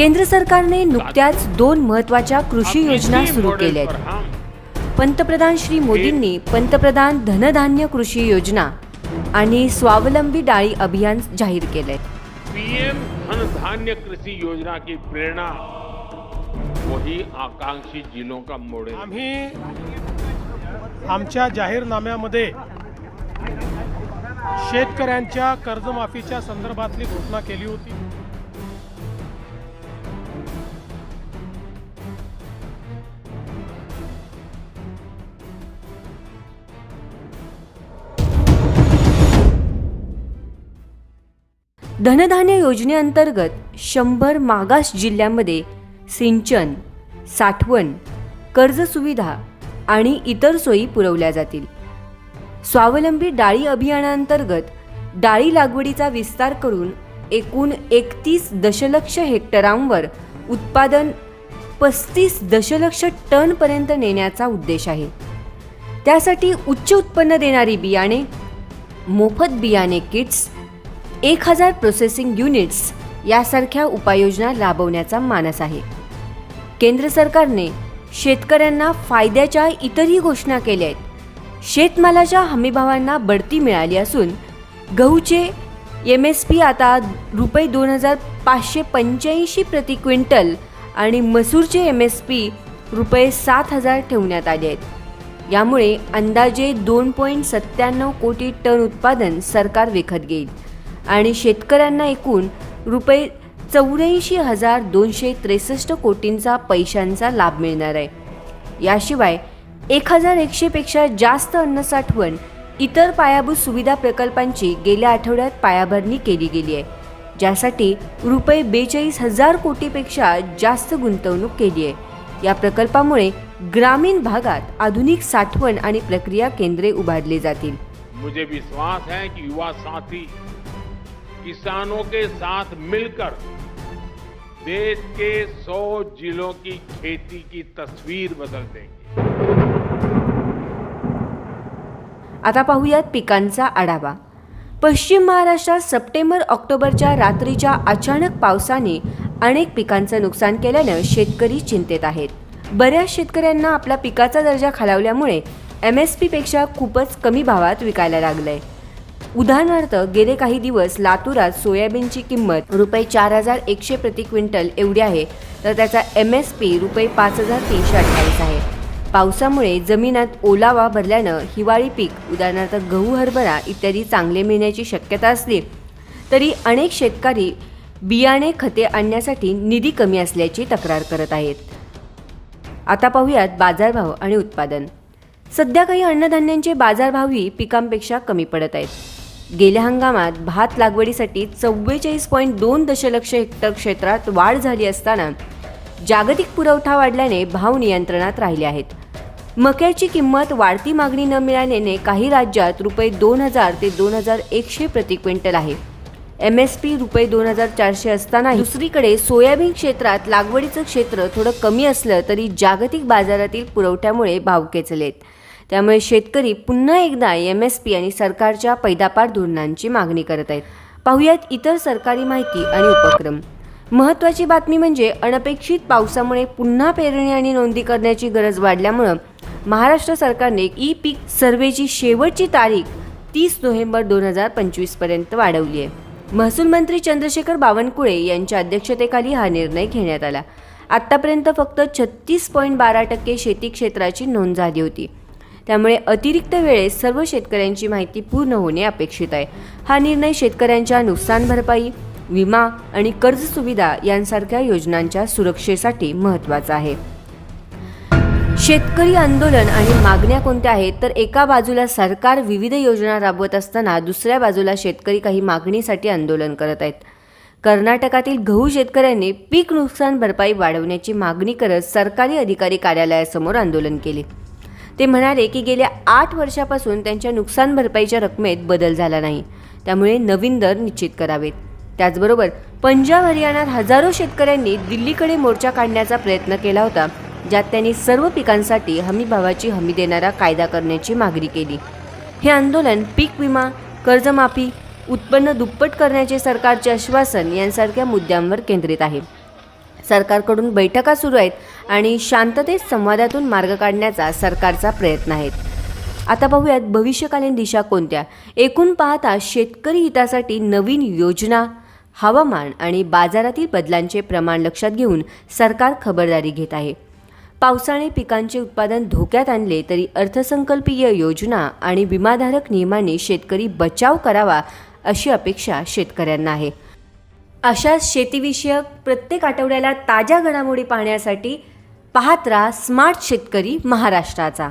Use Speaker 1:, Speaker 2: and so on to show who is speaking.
Speaker 1: केंद्र सरकारने नुकत्याच दोन महत्त्वाच्या कृषी योजना सुरू केल्या आहेत पंतप्रधान श्री मोदींनी पंतप्रधान धनधान्य कृषी योजना आणि स्वावलंबी डाळी अभियान जाहीर केलंय.
Speaker 2: पीएम धन धान्य कृषी योजना की प्रेरणा वही आकांक्षी जिलों का मॉडल है।
Speaker 3: आम्ही आमच्या जाहीरनाम्यामध्ये शेतकऱ्यांच्या कर्जमाफीच्या संदर्भातली घोषणा केली होती.
Speaker 1: धनधान्य योजनेअंतर्गत शंभर मागास जिल्ह्यांमध्ये सिंचन साठवण कर्ज सुविधा आणि इतर सोयी पुरवल्या जातील. स्वावलंबी डाळी अभियानांतर्गत डाळी लागवडीचा विस्तार करून एकूण एकतीस दशलक्ष हेक्टरांवर उत्पादन पस्तीस दशलक्ष टनपर्यंत नेण्याचा उद्देश आहे. त्यासाठी उच्च उत्पन्न देणारी बियाणे मोफत बियाणे किट्स एक हजार प्रोसेसिंग युनिट्स यासारख्या उपाययोजना राबवण्याचा मानस आहे. केंद्र सरकारने शेतकऱ्यांना फायद्याच्या इतरही घोषणा केल्या आहेत. शेतमालाच्या हमीभावांना बढती मिळाली असून गहूचे एम एस पी आता रुपये दोन हजार पाचशे पंच्याऐंशी प्रति क्विंटल आणि मसूरचे एम एस पी रुपये सात हजार ठेवण्यात आले आहेत. यामुळे अंदाजे दोन पॉईंट सत्त्याण्णव कोटी टन उत्पादन सरकार विकत घेईल. आणि शेतकऱ्यांना एकूण रुपये चौऱ्याऐंशी हजार दोनशे त्रेसष्ट कोटींचा पैशांचा लाभ मिळणार आहे. याशिवाय एक हजार एकशेपेक्षा जास्त अन्न साठवण इतर पायाभूत सुविधा प्रकल्पांची गेल्या आठवड्यात पायाभरणी केली गेली आहे ज्यासाठी रुपये बेचाळीस हजार कोटीपेक्षा जास्त गुंतवणूक केली आहे. या प्रकल्पामुळे ग्रामीण भागात आधुनिक साठवण आणि प्रक्रिया केंद्रे उभारली जातील.
Speaker 2: मुझे विश्वास है कि युवा साथी किसानों के साथ मिलकर देश के 100 जिलों की खेती की तस्वीर बदल देंगे।
Speaker 1: आता पाहूयात पिकांचा आढावा. पश्चिम महाराष्ट्रात सप्टेंबर ऑक्टोबरच्या रात्रीच्या अचानक पावसाने अनेक पिकांचं नुकसान केल्यानं शेतकरी चिंतेत आहेत. बऱ्याच शेतकऱ्यांना आपला पिकाचा दर्जा खालावल्यामुळे एम एस पीपेक्षा खूपच कमी भावात विकायला लागलंय. उदाहरणार्थ गेले काही दिवस लातूरात सोयाबीनची किंमत रुपये चार हजार एकशे प्रति क्विंटल एवढी आहे तर त्याचा एम एस पी रुपये पाच हजार तीनशे अठ्ठावीस आहे. पावसामुळे जमिनात ओलावा भरल्यानं हिवाळी पीक उदाहरणार्थ गहू हरभरा इत्यादी चांगले मिळण्याची शक्यता असली तरी अनेक शेतकरी बियाणे खते आणण्यासाठी निधी कमी असल्याची तक्रार करत आहेत. आता पाहूयात बाजारभाव आणि उत्पादन. सध्या काही अन्नधान्यांचे बाजारभावही पिकांपेक्षा कमी पडत आहेत. गेल्या हंगामात भात लागवडीसाठी चव्वेचाळीस पॉईंट दोन दशलक्ष हेक्टर क्षेत्रात वाढ झाली असताना जागतिक पुरवठा वाढल्याने भाव नियंत्रणात राहिले आहेत. मक्याची किंमत वाढती मागणी न मिळाल्याने काही राज्यात रुपये दोन हजार ते दोन हजार एकशे प्रति क्विंटल आहे. एम एस पी रुपये दोन हजार चारशे असताना दुसरीकडे सोयाबीन क्षेत्रात लागवडीचं क्षेत्र थोडं कमी असलं तरी जागतिक बाजारातील पुरवठ्यामुळे भाव खेचलेत त्यामुळे शेतकरी पुन्हा एकदा एम एस पी आणि सरकारच्या पैदापार धोरणांची मागणी करत आहेत. पाहुयात इतर सरकारी माहिती आणि उपक्रम. महत्त्वाची बातमी म्हणजे अनपेक्षित पावसामुळे पुन्हा पेरणी आणि नोंदी करण्याची गरज वाढल्यामुळं महाराष्ट्र सरकारने ई पीक सर्वेची शेवटची तारीख तीस नोव्हेंबर दोन हजार पंचवीसपर्यंत वाढवली आहे. महसूल मंत्री चंद्रशेखर बावनकुळे यांच्या अध्यक्षतेखाली हा निर्णय घेण्यात आला. आत्तापर्यंत फक्त छत्तीस पॉईंट बारा टक्के शेती क्षेत्राची नोंद झाली होती. त्यामुळे अतिरिक्त वेळेत सर्व शेतकऱ्यांची माहिती पूर्ण होणे अपेक्षित आहे. हा निर्णय शेतकऱ्यांच्या नुकसान भरपाई विमा आणि कर्ज सुविधा यांसारख्या योजनांच्या सुरक्षेसाठी महत्त्वाचा आहे. शेतकरी आंदोलन आणि मागण्या कोणत्या आहेत? तर एका बाजूला सरकार विविध योजना राबवत असताना दुसऱ्या बाजूला शेतकरी काही मागणीसाठी आंदोलन करत आहेत. कर्नाटकातील गहू शेतकऱ्यांनी पीक नुकसान भरपाई वाढवण्याची मागणी करत सरकारी अधिकारी कार्यालयासमोर आंदोलन केले. ते म्हणाले की गेल्या आठ वर्षापासून त्यांच्या नुकसान भरपाईच्या रकमेत बदल झाला नाही. त्यामुळे नवीन दर निश्चित करावेत. त्याचबरोबर पंजाब हरियाणात हजारो शेतकऱ्यांनी दिल्लीकडे मोर्चा काढण्याचा प्रयत्न केला होता ज्यात त्यांनी सर्व पिकांसाठी हमीभावाची हमी देणारा कायदा करण्याची मागणी केली. हे आंदोलन पीक विमा कर्जमाफी उत्पन्न दुप्पट करण्याचे सरकारचे आश्वासन यांसारख्या मुद्द्यांवर केंद्रित आहे. सरकारकडून बैठका सुरू आहेत आणि शांततेत संवादातून मार्ग काढण्याचा सरकारचा प्रयत्न आहे. आता पाहूयात भविष्यकालीन दिशा कोणत्या? एकूण पाहता शेतकरी हितासाठी नवीन योजना हवामान आणि बाजारातील बदलांचे प्रमाण लक्षात घेऊन सरकार खबरदारी घेत आहे. पावसाने पिकांचे उत्पादन धोक्यात आणले तरी अर्थसंकल्पीय योजना आणि विमाधारक नियमांनी शेतकरी बचाव करावा अशी अपेक्षा शेतकऱ्यांना आहे. अशाच शेतीविषयक प्रत्येक आठवड्याला ताज्या घडामोडी पाहण्यासाठी पाहत राहा स्मार्ट शेतकरी महाराष्ट्राचा.